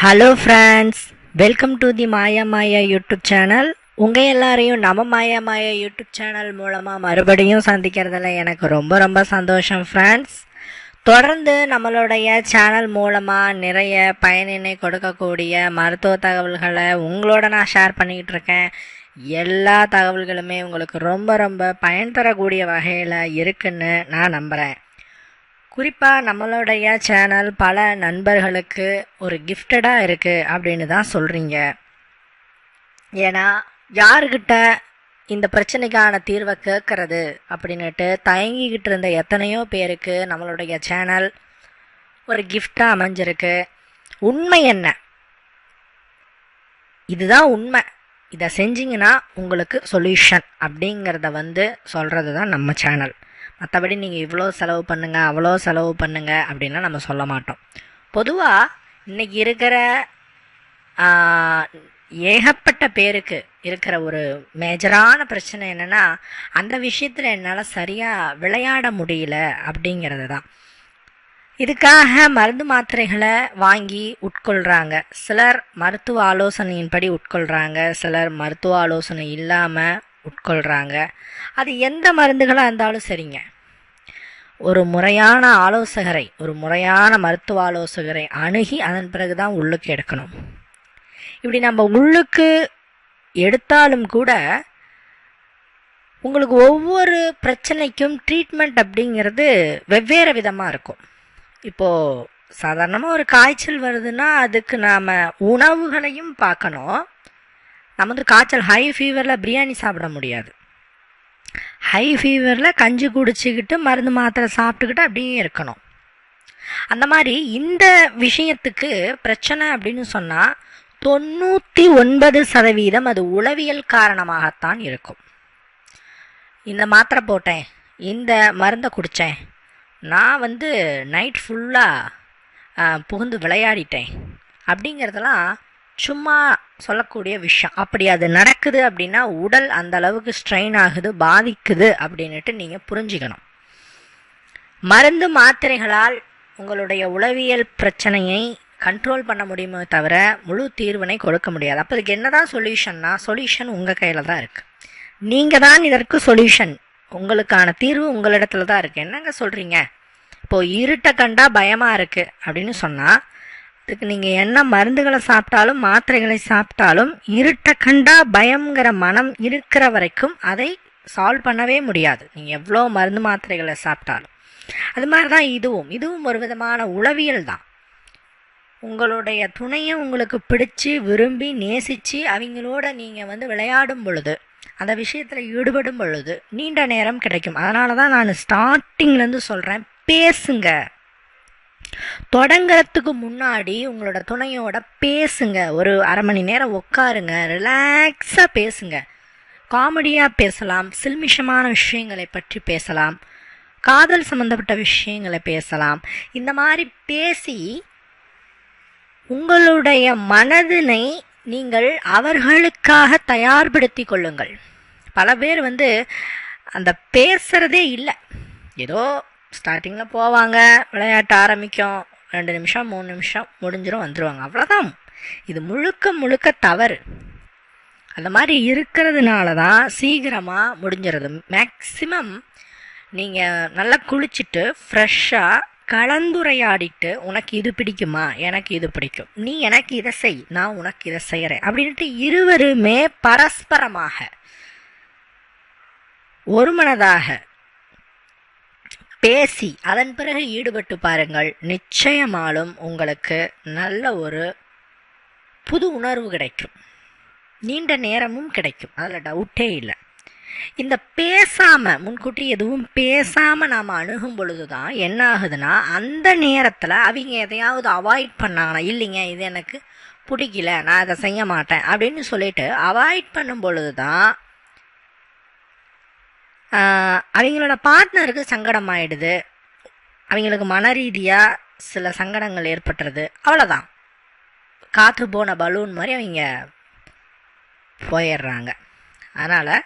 Hello friends welcome to the Maya Maya YouTube channel உங்கள் எல்லாரையும் நம்ம மாயா மாயா யூடியூப் சேனல் மூலமாக மறுபடியும் சந்திக்கிறதுல எனக்கு ரொம்ப ரொம்ப சந்தோஷம் ஃப்ரெண்ட்ஸ் தொடர்ந்து நம்மளுடைய சேனல் மூலமாக நிறைய பயனினை கொடுக்கக்கூடிய மருத்துவ தகவல்களை உங்களோட நான் ஷேர் பண்ணிக்கிட்டு இருக்கேன். எல்லா தகவல்களுமே உங்களுக்கு ரொம்ப ரொம்ப பயன் தரக்கூடிய வகையில் இருக்குன்னு நான் நம்புகிறேன் குறிப்பாக நம்மளுடைய சேனல் பல நண்பர்களுக்கு ஒரு கிஃப்டடாக இருக்குது அப்படின்னு தான் சொல்கிறீங்க ஏன்னா யாருக்கிட்ட இந்த பிரச்சனைக்கான தீர்வை கேட்கறது அப்படின்னுட்டு தயங்கிக்கிட்டு இருந்த எத்தனையோ பேருக்கு நம்மளுடைய சேனல் ஒரு கிஃப்டாக அமைஞ்சிருக்கு. உண்மை என்ன? இதுதான் உண்மை. இதை செஞ்சிங்கன்னா உங்களுக்கு சொல்யூஷன் அப்படிங்கிறத வந்து சொல்கிறது தான் நம்ம சேனல் மற்றபடி நீங்கள் இவ்வளோ செலவு பண்ணுங்கள் அவ்வளோ செலவு பண்ணுங்கள் அப்படின்லாம் நம்ம சொல்ல மாட்டோம். பொதுவாக இன்றைக்கி இருக்கிற ஏகப்பட்ட பேருக்கு இருக்கிற ஒரு மேஜரான பிரச்சனை என்னென்னா அந்த விஷயத்தில் என்னால் சரியாக விளையாட முடியல அப்படிங்கிறது தான். இதுக்காக மருந்து மாத்திரைகளை வாங்கி உட்கொள்கிறாங்க சிலர் மருத்துவ ஆலோசனையின்படி உட்கொள்கிறாங்க சிலர் மருத்துவ ஆலோசனை இல்லாமல் உட்கொள்கிறாங்க அது எந்த மருந்துகளாக இருந்தாலும் சரிங்க. ஒரு முறையான ஆலோசகரை ஒரு முறையான மருத்துவ ஆலோசகரை அணுகி அதன் பிறகு தான் உள்ளுக்கு எடுக்கணும். இப்படி நம்ம உள்ளுக்கு எடுத்தாலும் கூட உங்களுக்கு ஒவ்வொரு பிரச்சனைக்கும் ட்ரீட்மெண்ட் அப்படிங்கிறது வெவ்வேறு விதமாக இருக்கும். இப்போது சாதாரணமாக ஒரு காய்ச்சல் வருதுன்னா அதுக்கு நாம் உணவுகளையும் பார்க்கணும். நம்ம வந்து காய்ச்சல் ஹை ஃபீவரில் பிரியாணி சாப்பிட முடியாது. ஹை ஃபீவரில் கஞ்சி குடிச்சிக்கிட்டு மருந்து மாத்திரை சாப்பிட்டுக்கிட்டு அப்படியே இருக்கணும். அந்த மாதிரி இந்த விஷயத்துக்கு பிரச்சனை அப்படின்னு சொன்னால் தொண்ணூற்றி ஒன்பது சதவீதம் அது உளவியல் காரணமாகத்தான் இருக்கும். இந்த மாத்திரை போட்டேன் இந்த மருந்தை குடித்தேன் நான் வந்து நைட் ஃபுல்லாக புகுந்து விளையாடிட்டேன் அப்படிங்கிறதெல்லாம் சும்மா சொல்லக்கூடிய விஷயம். அப்படி அது நடக்குது அப்படின்னா உடல் அந்த அளவுக்கு ஸ்ட்ரெயின் ஆகுது பாதிக்குது அப்படின்ட்டு நீங்கள் புரிஞ்சுக்கணும். மருந்து மாத்திரைகளால் உங்களுடைய உளவியல் பிரச்சனையை கண்ட்ரோல் பண்ண முடியுமே தவிர முழு தீர்வினை கொடுக்க முடியாது. அப்போ இதுக்கு என்னதான் சொல்யூஷன்னா சொல்யூஷன் உங்கள் கையில் தான் இருக்குது நீங்கள் தான் இதற்கு சொல்யூஷன் உங்களுக்கான தீர்வு உங்களிடத்துல தான் இருக்குது என்னங்க சொல்கிறீங்க இப்போது இருட்டை கண்டா பயமாக இருக்குது அப்படின்னு சொன்னால் அதுக்கு நீங்கள் என்ன மருந்துகளை சாப்பிட்டாலும் மாத்திரைகளை சாப்பிட்டாலும் இருட்ட கண்டா பயங்கிற மனம் இருக்கிற வரைக்கும் அதை சால்வ் பண்ணவே முடியாது. நீங்கள் எவ்வளோ மருந்து மாத்திரைகளை சாப்பிட்டாலும். அது மாதிரி தான் இதுவும். இதுவும் ஒரு விதமான உளவியல் தான். உங்களுடைய துணையை உங்களுக்கு பிடிச்சி விரும்பி நேசித்து அவங்களோட நீங்கள் வந்து விளையாடும் பொழுது அந்த விஷயத்தில் ஈடுபடும் பொழுது நீண்ட நேரம் கிடைக்கும். அதனால தான் நான் ஸ்டார்டிங்லேருந்து சொல்கிறேன் பேசுங்க. தொடங்கிறதுக்கு முன்னாடி உங்களோட துணையோட பேசுங்க. ஒரு அரை மணி நேரம் உட்காருங்க. ரிலாக்ஸாக பேசுங்க. காமெடியாக பேசலாம். சில்மிஷமான விஷயங்களை பற்றி பேசலாம். காதல் சம்மந்தப்பட்ட விஷயங்களை பேசலாம். இந்த மாதிரி பேசி உங்களுடைய மனதினை நீங்கள் அவர்களுக்காக தயார்படுத்தி கொள்ளுங்கள். பல பேர் வந்து அந்த பேசுகிறதே இல்லை. ஏதோ ஸ்டார்டிங்கில் போவாங்க விளையாட்ட ஆரம்பிக்கும். ரெண்டு நிமிஷம் மூணு நிமிஷம் முடிஞ்சிடும் வந்துடுவாங்க அவ்வளோதான் இது முழுக்க முழுக்க தவறு. அந்த மாதிரி இருக்கிறதுனால தான் சீக்கிரமாக முடிஞ்சிருது. மேக்ஸிமம் நீங்கள் நல்லா குளிச்சுட்டு ஃப்ரெஷ்ஷாக கலந்துரையாடிட்டு உனக்கு இது பிடிக்குமா? எனக்கு இது பிடிக்கும். நீ எனக்கு இதை செய். நான் உனக்கு இதை செய்கிறேன் அப்படின்ட்டு இருவருமே பரஸ்பரமாக ஒருமனதாக பேசி அதன் பிறகு ஈடுபட்டு பாருங்கள். நிச்சயமாலும் உங்களுக்கு நல்ல ஒரு புது உணர்வு கிடைக்கும். நீண்ட நேரமும் கிடைக்கும். அதில் டவுட்டே இல்லை. இந்த பேசாமல் முன்கூட்டி எதுவும் பேசாமல் நாம் அணுகும் பொழுது தான் என்ன ஆகுதுன்னா அந்த நேரத்தில் அவங்க எதையாவது அவாய்ட் பண்ணாங்கன்னா இல்லைங்க இது எனக்கு பிடிக்கல நான் அதை செய்ய மாட்டேன் அப்படின்னு சொல்லிட்டு அவாய்ட் பண்ணும் பொழுது தான் அவங்களோட பார்ட்னருக்கு சங்கடம் ஆயிடுது அவங்களுக்கு மன ரீதியாக சில சங்கடங்கள் ஏற்பட்டுறது. அவ்வளோதான் காற்று போன பலூன் மாதிரி அவங்க போயிடுறாங்க. அதனால்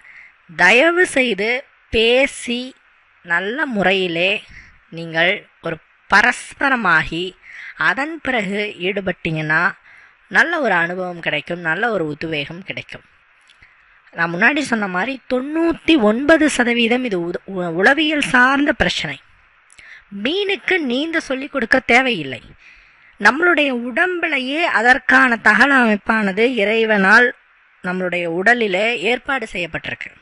தயவு செய்து பேசி நல்ல முறையிலே நீங்கள் ஒரு பரஸ்பரமாகி அதன் பிறகு ஈடுபட்டீங்கன்னா நல்ல ஒரு அனுபவம் கிடைக்கும் நல்ல ஒரு உத்வேகம் கிடைக்கும். நான் முன்னாடி சொன்ன மாதிரி தொண்ணூற்றி ஒன்பது சதவீதம் இது உத- உளவியல் சார்ந்த பிரச்சனை. மீனுக்கு நீந்த சொல்லி கொடுக்க தேவையில்லை. நம்மளுடைய உடம்பிலேயே அதற்கான தகவல் அமைப்பானது இறைவனால் நம்மளுடைய உடலில் ஏற்பாடு செய்யப்பட்டிருக்கு.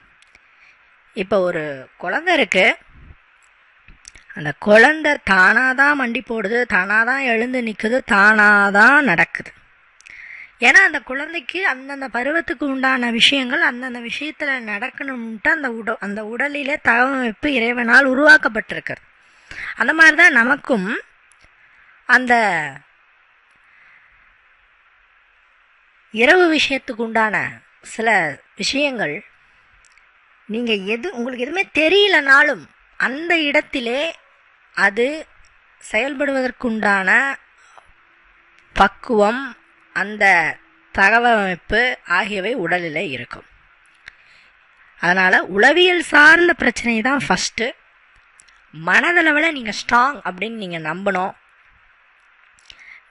இப்போ ஒரு குழந்தை இருக்கு. அந்த குழந்தை தானாக தான் மண்டி போடுது தானாக தான் எழுந்து நிற்குது தானாக தான் நடக்குது. ஏன்னா அந்த குழந்தைக்கு அந்தந்த பருவத்துக்கு உண்டான விஷயங்கள் அந்தந்த விஷயத்தில் நடக்கணும்ட்டு அந்த உட அந்த உடலிலே தகவமைப்பு இறைவனால் உருவாக்கப்பட்டிருக்கிறது. அந்த மாதிரி தான் நமக்கும் அந்த இரவு விஷயத்துக்கு உண்டான சில விஷயங்கள் நீங்கள் எது உங்களுக்கு எதுவுமே தெரியலனாலும் அந்த இடத்திலே அது செயல்படுவதற்குண்டான பக்குவம் அந்த தகவமைப்பு ஆகியவை உடலில் இருக்கும். அதனால் உளவியல் சார்ந்த பிரச்சனை தான் ஃபஸ்ட்டு மனதளவில் நீங்கள் ஸ்ட்ராங் அப்படின்னு நீங்கள் நம்பணும்.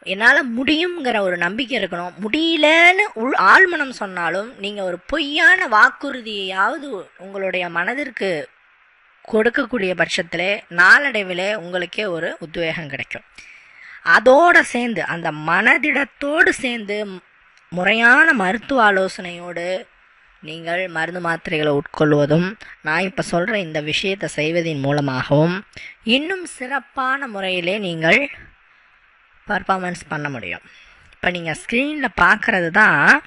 என்னால் முடியுங்கிற ஒரு நம்பிக்கை இருக்கணும். முடியலன்னு உள் ஆழ்மனம் சொன்னாலும் நீங்கள் ஒரு பொய்யான வாக்குறுதியையாவது உங்களுடைய மனதிற்கு கொடுக்கக்கூடிய பட்சத்திலே நாளடைவிலே உங்களுக்கே ஒரு உத்வேகம் கிடைக்கும். அதோடு சேர்ந்து அந்த மனதிடத்தோடு சேர்ந்து முறையான மருத்துவ ஆலோசனையோடு நீங்கள் மருந்து மாத்திரைகளை உட்கொள்வதும் நான் இப்போ சொல்கிற இந்த விஷயத்தை செய்வதன் மூலமாகவும் இன்னும் சிறப்பான முறையிலே நீங்கள் பர்ஃபார்மன்ஸ் பண்ண முடியும். இப்போ நீங்கள் ஸ்க்ரீனில் பார்க்குறது தான்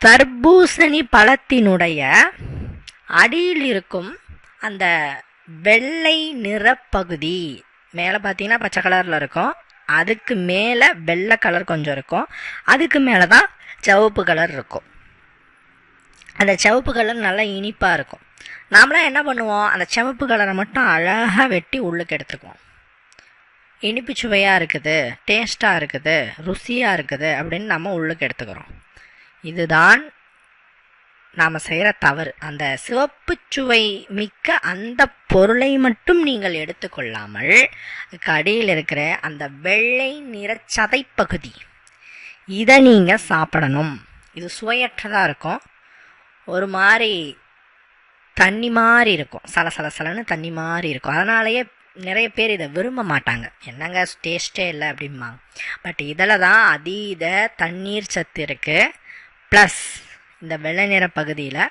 தர்பூசணி பழத்தினுடைய அடியில் இருக்கும் அந்த வெள்ளை நிறப்பகுதி. மேலே பார்த்தீங்கன்னா பச்சை கலரில் இருக்கும். அதுக்கு மேலே வெள்ளை கலர் கொஞ்சம் இருக்கும். அதுக்கு மேலே தான் சிவப்பு கலர் இருக்கும். அந்த சிவப்பு கலர் நல்லா இனிப்பாக இருக்கும். நாமளாம் என்ன பண்ணுவோம்? அந்த சிவப்பு கலரை மட்டும் அழகாக வெட்டி உள்ளுக்கு எடுத்துக்குவோம். இனிப்பு சுவையாக இருக்குது டேஸ்ட்டாக இருக்குது ருசியாக இருக்குது அப்படின்னு நம்ம உள்ளுக்கு எடுத்துக்கிறோம். இதுதான் நாம் செய்கிற தவறு. அந்த சிவப்பு சுவை மிக்க அந்த பொருளை மட்டும் நீங்கள் எடுத்துக்கொள்ளாமல் கடையில் இருக்கிற அந்த வெள்ளை நிற சதைப்பகுதி இதை நீங்கள் சாப்பிடணும். இது சுவையற்றதாக இருக்கும். ஒரு மாதிரி தண்ணி மாதிரி இருக்கும். சல சலன்னு தண்ணி மாதிரி இருக்கும். அதனாலேயே நிறைய பேர் இதை விரும்ப மாட்டாங்க. என்னங்க டேஸ்ட்டே இல்லை அப்படிம்பாங்க. பட் இதில் தான் அதீத தண்ணீர் சத்து இருக்குது ப்ளஸ் இந்த வெள்ளை நிற பகுதியில்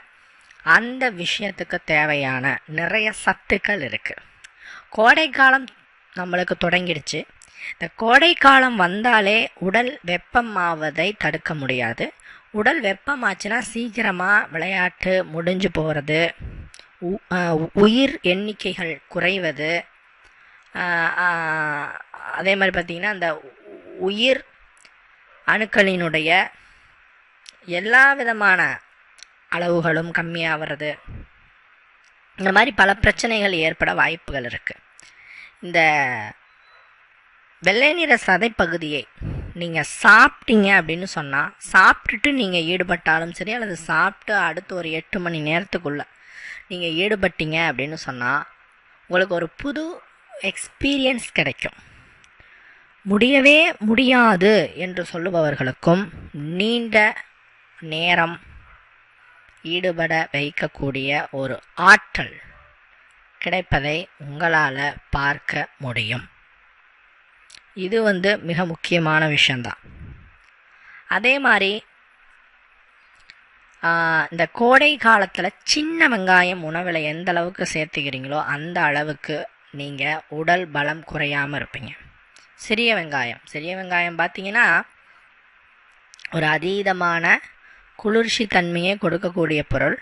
அந்த விஷயத்துக்கு தேவையான நிறைய சத்துக்கள் இருக்குது கோடைக்காலம் நம்மளுக்கு தொடங்கிடுச்சு. இந்த கோடைக்காலம் வந்தாலே உடல் வெப்பமாவதை தடுக்க முடியாது. உடல் வெப்பமாச்சுன்னா சீக்கிரமாக விளையாட்டு முடிஞ்சு போகிறது உயிர் எண்ணிக்கைகள் குறைவது அதே மாதிரி பார்த்திங்கன்னா அந்த உயிர் அணுக்களினுடைய எல்லா விதமான அளவுகளும் கம்மியாகிறது இந்த மாதிரி பல பிரச்சனைகள் ஏற்பட வாய்ப்புகள் இருக்குது இந்த வெள்ளை நிற சதைப்பகுதியை நீங்கள் சாப்பிட்டீங்க அப்படின்னு சொன்னால் சாப்பிட்டுட்டு நீங்கள் ஈடுபட்டாலும் சரி அல்லது சாப்பிட்டு அடுத்து ஒரு எட்டு மணி நேரத்துக்குள்ளே நீங்கள் ஈடுபட்டீங்க அப்படின்னு சொன்னால் உங்களுக்கு ஒரு புது எக்ஸ்பீரியன்ஸ் கிடைக்கும். முடியவே முடியாது என்று சொல்லுபவர்களுக்கும் நீண்ட நேரம் ஈடுபட வைக்கக்கூடிய ஒரு ஆற்றல் கிடைப்பதை உங்களால் பார்க்க முடியும். இது வந்து மிக முக்கியமான விஷயந்தான் அதே மாதிரி இந்த கோடை காலத்தில் சின்ன வெங்காயம் உணவில் எந்த அளவுக்கு சேர்த்துக்கிறீங்களோ அந்த அளவுக்கு நீங்கள் உடல் பலம் குறையாமல் இருப்பீங்க. சிறிய வெங்காயம். சிறிய வெங்காயம் பார்த்தீங்கன்னா ஒரு அதீதமான குளிர்ச்சி தன்மையை கொடுக்கக்கூடிய பொருள்.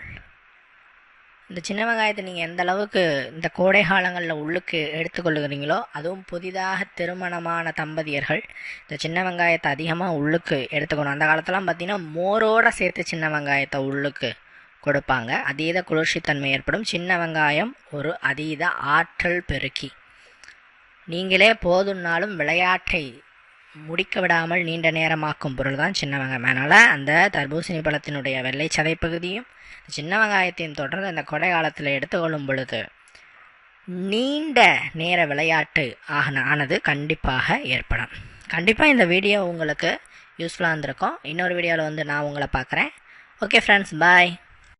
இந்த சின்ன வெங்காயத்தை நீங்கள் எந்த அளவுக்கு இந்த கோடை காலங்களில் உள்ளுக்கு எடுத்துக்கொள்ளுகிறீங்களோ அதுவும் புதிதாக திருமணமான தம்பதியர்கள் இந்த சின்ன வெங்காயத்தை அதிகமாக உள்ளுக்கு எடுத்துக்கணும். அந்த காலத்தெல்லாம் பார்த்தீங்கன்னா மோரோடு சேர்த்து சின்ன வெங்காயத்தை உள்ளுக்கு கொடுப்பாங்க. அதீத குளிர்ச்சித்தன்மை ஏற்படும். சின்ன வெங்காயம் ஒரு அதீத ஆற்றல் பெருக்கி. நீங்களே போதும்னாலும் விளையாட்டை முடிக்க விடாமல் நீண்ட நேரமாக்கும் பொருள் தான் சின்ன வெங்காயம். அதனால் அந்த தர்பூசணி பழத்தினுடைய வெள்ளை சதை பகுதியும் சின்ன வெங்காயத்தையும் தொடர்ந்து அந்த கொடை காலத்தில் எடுத்துக்கொள்ளும் பொழுது நீண்ட நேர விளையாட்டு ஆகன ஆனது கண்டிப்பாக ஏற்படும். கண்டிப்பாக இந்த வீடியோ உங்களுக்கு யூஸ்ஃபுல்லாக இருந்திருக்கும். இன்னொரு வீடியோவில் வந்து நான் உங்களை பார்க்குறேன். Okay friends bye